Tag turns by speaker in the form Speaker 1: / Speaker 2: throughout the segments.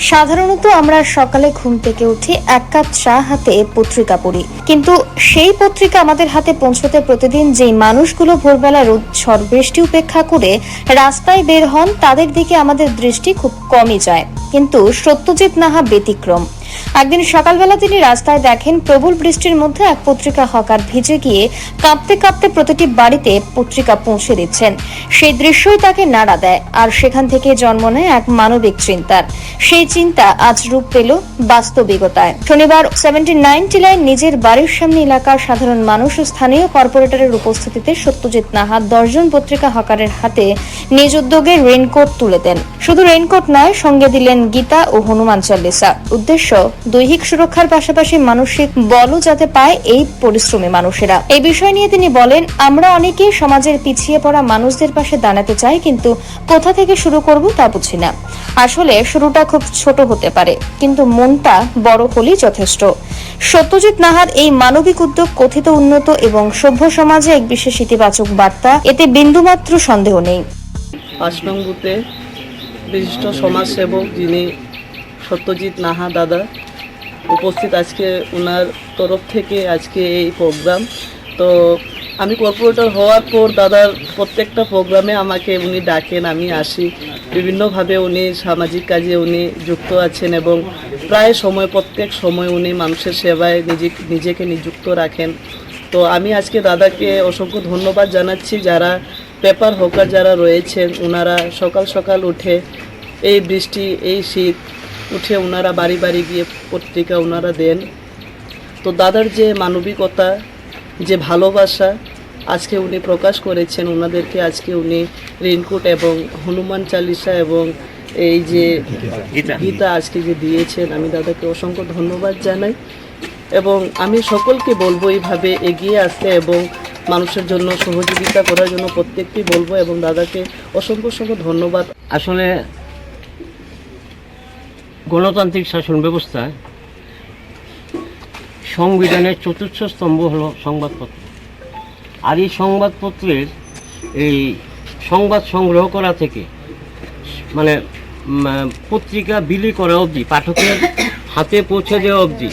Speaker 1: সাধারণত আমরা সকালে ঘুম থেকে উঠি এক কাপ চা হাতে পত্রিকা পড়ি। কিন্তু সেই পত্রিকা আমাদের হাতে পৌঁছতে প্রতিদিন যেই মানুষগুলো ভোরবেলা রোদ ঝড় বৃষ্টি উপেক্ষা করে রাস্তায় বের হন, তাদের দিকে আমাদের দৃষ্টি খুব কমই যায়। কিন্তু সত্যজিৎ নাহা ব্যতিক্রম। একদিন সকালবেলা তিনি রাস্তায় দেখেন প্রবল বৃষ্টির মধ্যে এক পত্রিকা হকার ভিজে গিয়ে কাঁপতে কাঁপতে প্রতিটি বাড়িতে পত্রিকা পৌঁছে দিচ্ছেন। সেই দৃশ্যই তাকে নাড়া দেয় আর সেখান থেকে জন্ম নেয় এক মানবিক চিন্তার। সেই চিন্তা আজ রূপ পেল বাস্তবিকতায়। শনিবার সেভেন্টি নাইন টিলায় নিজের বাড়ির সামনে এলাকার সাধারণ মানুষ ও স্থানীয় কর্পোরেটরের উপস্থিতিতে সত্যজিৎ নাহা দশজন পত্রিকা হকারের হাতে নিজ উদ্যোগে রেনকোট তুলে দেন। শুধু রেনকোট নয়, সঙ্গে দিলেন গীতা ও হনুমান চল্লিসা। উদ্দেশ্য, দৈহিক সুরক্ষার পাশাপাশি মানসিক বলও যাতে পায় এই পরিশ্রমী মানুষেরা। এই বিষয় নিয়ে তিনি বলেন, আমরা অনেকেই সমাজের পিছিয়ে পড়া মানুষদের পাশে দাঁড়াতে চাই, কিন্তু কোথা থেকে শুরু করব তা বুঝি না। আসলে শুরুটা খুব ছোট হতে পারে, কিন্তু মনটা বড় হলেই যথেষ্ট। সত্যজিৎ নাহার এই মানবিক উদ্যোগ, কথিত উন্নত এবং সভ্য সমাজে এক বিশেষ ইতিবাচক বার্তা, এতে বিন্দুমাত্র সন্দেহ নেই।
Speaker 2: বিশিষ্ট সমাজসেবক যিনি সত্যজিৎ নাহা দাদা উপস্থিত আজকে ওনার তরফ থেকে আজকে এই প্রোগ্রাম। তো আমি কর্পোরেটর হওয়ার পর দাদার প্রত্যেকটা প্রোগ্রামে আমাকে উনি ডাকেন, আমি আসি। বিভিন্নভাবে উনি সামাজিক কাজে উনি যুক্ত আছেন এবং প্রায় সময়, প্রত্যেক সময় উনি মানুষের সেবায় নিজে, নিজেকে নিযুক্ত রাখেন। তো আমি আজকে দাদাকে অসংখ্য ধন্যবাদ জানাচ্ছি যারা পেপার হকার যারা রয়েছেন ওনারা সকাল সকাল উঠে এই বৃষ্টি এই শীত উঠে ওনারা বাড়ি বাড়ি গিয়ে পত্রিকা ওনারা দেন। তো দাদার যে মানবিকতা যে ভালোবাসা আজকে উনি প্রকাশ করেছেন ওনাদেরকে আজকে উনি রেনকোট এবং হনুমান চালিসা এবং এই যে গীতা আজকে যে দিয়েছেন আমি দাদাকে অসংখ্য ধন্যবাদ জানাই। এবং আমি সকলকে বলব এইভাবে এগিয়ে আসতে এবং মানুষের জন্য, সহযোগিতা করার জন্য প্রত্যেককেই বলব এবং দাদাকে অসংখ্য অসংখ্য ধন্যবাদ।
Speaker 3: আসলে গণতান্ত্রিক শাসন ব্যবস্থায় সংবিধানের চতুর্থ স্তম্ভ হলো সংবাদপত্র। আর এই সংবাদপত্রের এই সংবাদ সংগ্রহ করা থেকে মানে পত্রিকা বিলি করা অবধি, পাঠকের হাতে পৌঁছে দেওয়া অবধি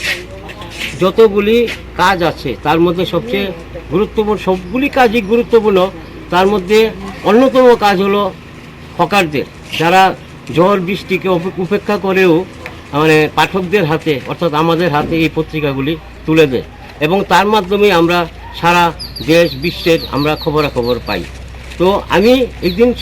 Speaker 3: যতগুলি কাজ আছে, তার মধ্যে সবচেয়ে গুরুত্বপূর্ণ, সবগুলি কাজই গুরুত্বপূর্ণ, তার মধ্যে অন্যতম কাজ হলো হকারদের। যারা ঝড় বৃষ্টিকে উপে- উপেক্ষা করেও মানে পাঠকদের হাতে, অর্থাৎ আমাদের হাতে এই পত্রিকাগুলি তুলে দেয়। এবং তার মাধ্যমে আমরা সারা দেশ বিশ্বের আমরা খবরাখবর পাই। তো আমি একদিন